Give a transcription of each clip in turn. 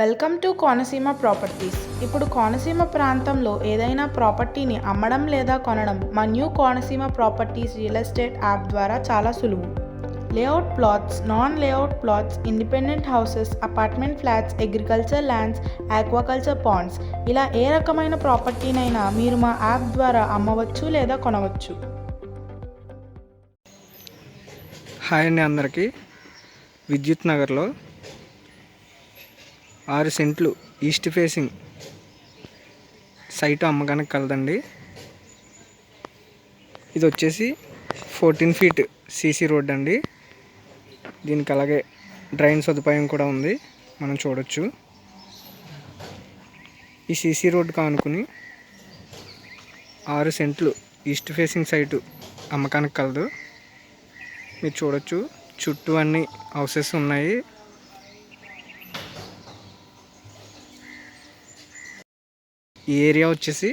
Welcome to Konaseema properties. ఇప్పుడు కోనసీమ ప్రాంతంలో ఏదైనా ప్రాపర్టీని అమ్మడం లేదా కొనడం మా new Konaseema properties real estate app ద్వారా చాలా సులువు. Layout plots non layout plots independent houses apartment flats agriculture lands aquaculture ponds. ఇలా ఏ రకమైన ప్రాపర్టీనైనా మీరు మా యాప్ ద్వారా అమ్మవచ్చు లేదా కొనవచ్చు. హాయ్ అండి అందరికీ. విద్యుత్ నగర్లో ఆరు సెంట్లు ఈస్ట్ ఫేసింగ్ సైట్ అమ్మకానికి కలదండి. ఇది వచ్చేసి ఫోర్టీన్ ఫీట్ సీసీ రోడ్ అండి. దీనికి అలాగే డ్రైన్ సదుపాయం కూడా ఉంది. మనం చూడొచ్చు. ఈ సీసీ రోడ్ కానుకుని ఆరు సెంట్లు ఈస్ట్ ఫేసింగ్ సైటు అమ్మకానికి కలదు. మీరు చూడొచ్చు. చుట్టూ అన్ని హౌసెస్ ఉన్నాయి. ఈ ఏరియా వచ్చేసి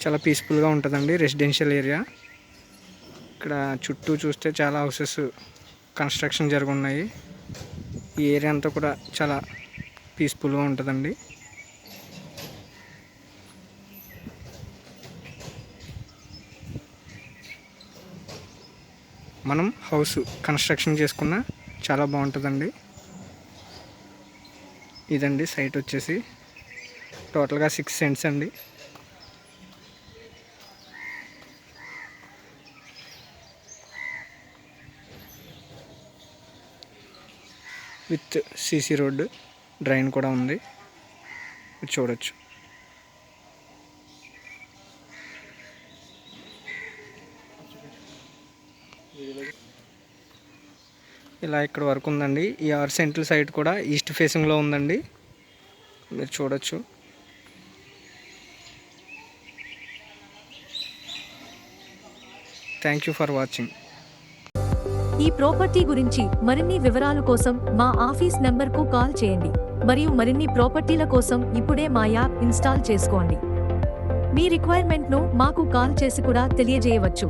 చాలా పీస్ఫుల్గా ఉంటుందండి రెసిడెన్షియల్ ఏరియా ఇక్కడ చుట్టూ చూస్తే చాలా హౌసెస్ కన్స్ట్రక్షన్ జరుగున్నాయి. ఈ ఏరియా అంతా కూడా చాలా పీస్ఫుల్గా ఉంటుందండి. మనం హౌస్ కన్స్ట్రక్షన్ చేసుకున్న చాలా బాగుంటుందండి. ఇదండి సైట్ వచ్చేసి. టోటల్గా సిక్స్ సెంట్స్ అండి. విత్ సీసీ రోడ్డు డ్రైన్ కూడా ఉంది. చూడొచ్చు. ఇలా ఇక్కడ వరకు ఉందండి. ఈ ఆరు సెంట్రల్ సైడ్ కూడా ఈస్ట్ ఫేసింగ్లో ఉందండి. మీరు చూడొచ్చు. థ్యాంక్ యూ ఫర్ వాచింగ్ ఈ ప్రాపర్టీ గురించి మరిన్ని వివరాల కోసం మా ఆఫీస్ నెంబర్కు కాల్ చేయండి. మరియు మరిన్ని ప్రాపర్టీల కోసం ఇప్పుడే మా యాప్ ఇన్స్టాల్ చేసుకోండి. మీ రిక్వైర్మెంట్ను మాకు కాల్ చేసి కూడా తెలియజేయవచ్చు.